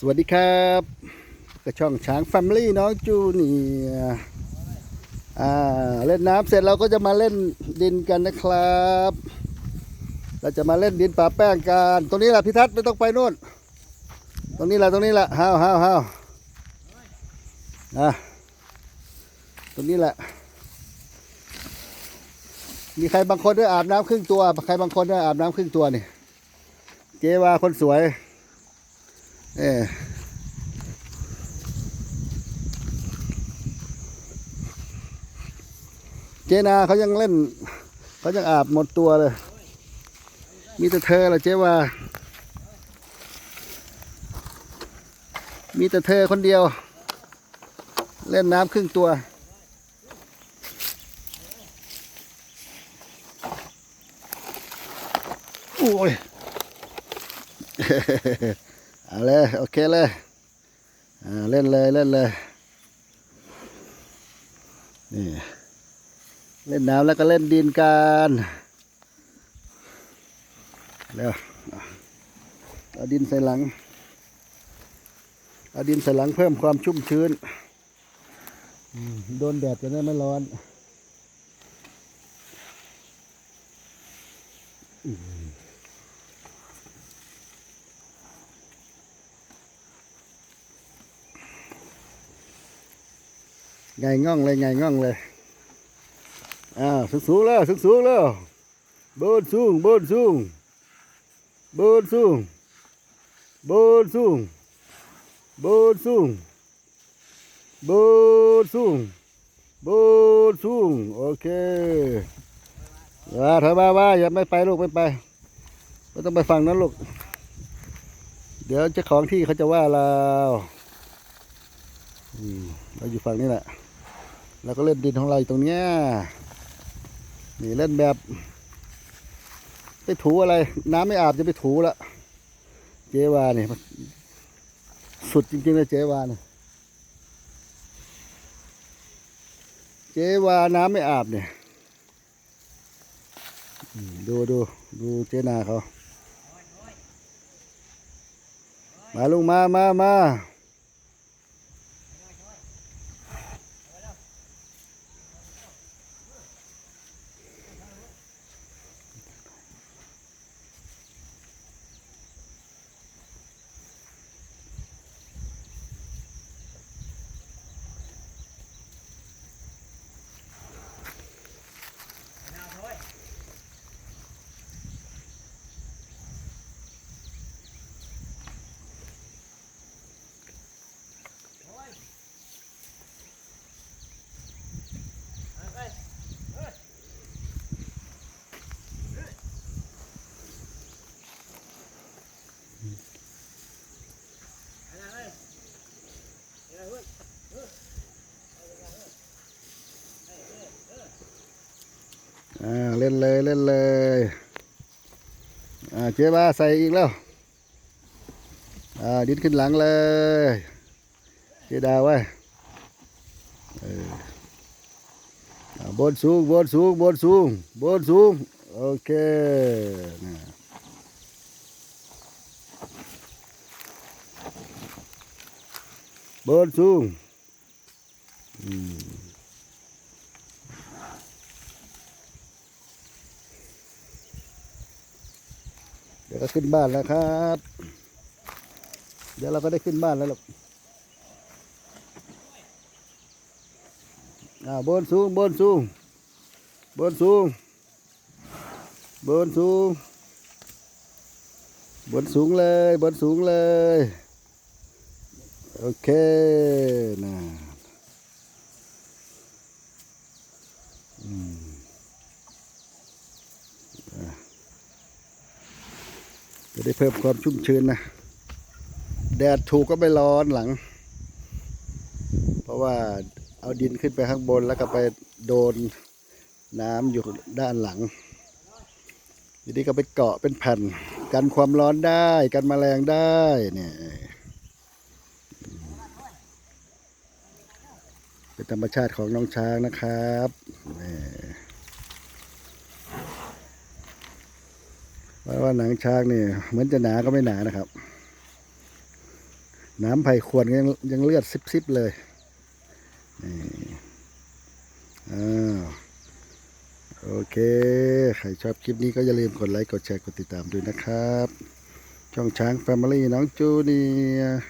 สวัสดีครับกระช่องช้างแฟมิลี่น้องจูเนียอ่าเล่นน้ำเสร็จเราก็จะมาเล่นดินกันนะครับ เราจะมาเล่นดินป่าแป้งกันตรงนี้แหละพิทัศน์ไม่ต้องไปนู่น ตรงนี้แหละตรงนี้แหละห้าวห้าวห้าวอะตรงนี้แหละ มีใครบางคนด้วยอาบน้ำครึ่งตัว ใครบางคนด้วยอาบน้ำครึ่งตัวนี่ เจวาคนสวย เออเจนาเขายังเล่น เขายังอาบหมดตัวเลย มีแต่เธอละเจว่า มีแต่เธอคนเดียว เล่นน้ำครึ่งตัวโอ้ย เอาเลยโอเคเลยเล่นเลยเล่นเลยนี่เล่นน้ำแล้วก็เล่นดินกันเร็วเอาดินใส่หลังเอาดินใส่หลังเพิ่มความชุ่มชื้นโดนแดดจะได้ไม่ร้อน ไงง่องเลยไงง่องเลยอ่าสูงสูงแล้วสูงสูงแล้วบนสูงบนสูงบนสูงบนสูงบนสูงบนสูงบนสูงโอเคอ่าเธอมาว่าอย่าไม่ไปลูกไม่ไปไม่ต้องไปฝั่งนั้นลูกเดี๋ยวเจ้าของที่เขาจะว่าเราอืมเราอยู่ฝั่งนี้แหละ แล้วก็เล่นดินของเราอยู่ตรงเนี้ยนี่เล่นแบบ ไปถูอะไร น้ำไม่อาบจะไปถูละเจวาเนี่ยสุดจริงๆเลยเจวาเนี่ยเจวาน้ำไม่อาบเนี่ยดูดูดูเจนาเขา มาลุงมามามา อ่าเล่นเลยเล่นเลยอ่าเจ๊บ้าใส่อีกแล้วอ่าดิ้นขึ้นหลังเลยเจดาวไว้เออบนสูงบนสูงบนสูงบนสูงโอเคนะบนสูงอืม เดี๋ยวก็ขึ้นบ้านแล้วครับ เดี๋ยวเราก็ได้ขึ้นบ้านแล้วลูกอ่าบนสูงบนสูงบนสูงบนสูงบนสูงเลยบนสูงเลย โอเคนะ จะได้เพิ่มความชุ่มชื้นนะ แดดถูกก็ไม่ร้อนหลัง เพราะว่าเอาดินขึ้นไปข้างบนแล้วก็ไปโดนน้ำอยู่ด้านหลังทีนี้ก็ไปเกาะเป็นแผ่น กันความร้อนได้ กันแมลงได้เนี่ยเป็นธรรมชาติของน้องช้างนะครับนี่ ว่าว่าหนังช้างนี่เหมือนจะหนาก็ไม่หนานะครับ น้ำไผ่ควรยังยังเลือดซิบๆเลยนี่อ้าวโอเค ใครชอบคลิปนี้ก็อย่าลืมกดไลค์ กดแชร์ กดติดตามด้วยนะครับ ช่องช้างแฟมิลี่น้องจูเนียร์